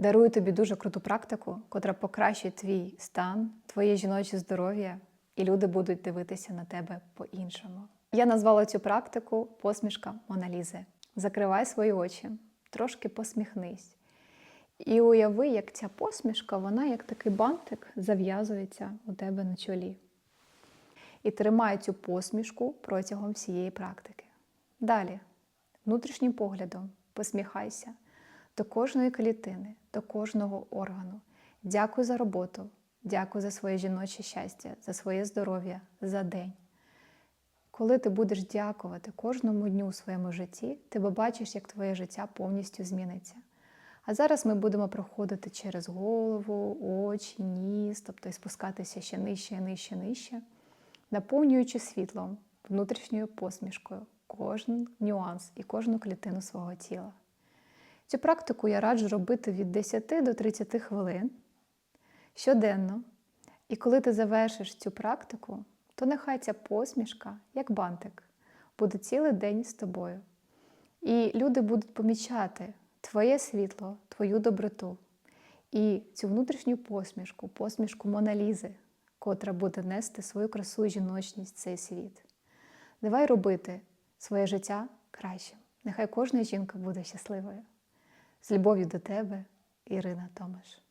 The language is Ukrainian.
Дарую тобі дуже круту практику, котра покращить твій стан, твоє жіноче здоров'я, і люди будуть дивитися на тебе по-іншому. Я назвала цю практику посмішка Моналізи. Закривай свої очі, трошки посміхнись. І уяви, як ця посмішка, вона як такий бантик зав'язується у тебе на чолі. І тримай цю посмішку протягом всієї практики. Далі, внутрішнім поглядом, посміхайся до кожної клітини, до кожного органу. Дякую за роботу, дякую за своє жіноче щастя, за своє здоров'я, за день. Коли ти будеш дякувати кожному дню у своєму житті, ти побачиш, як твоє життя повністю зміниться. А зараз ми будемо проходити через голову, очі, ніс, тобто і спускатися ще нижче, нижче, нижче, наповнюючи світлом, внутрішньою посмішкою кожен нюанс і кожну клітину свого тіла. Цю практику я раджу робити від 10 до 30 хвилин щоденно. І коли ти завершиш цю практику, то нехай ця посмішка, як бантик, буде цілий день з тобою. І люди будуть помічати твоє світло, твою доброту і цю внутрішню посмішку, посмішку Моналізи, котра буде нести свою красу і жіночність в цей світ. Давай робити своє життя кращим. Нехай кожна жінка буде щасливою. З любов'ю до тебе, Ірина Томаш.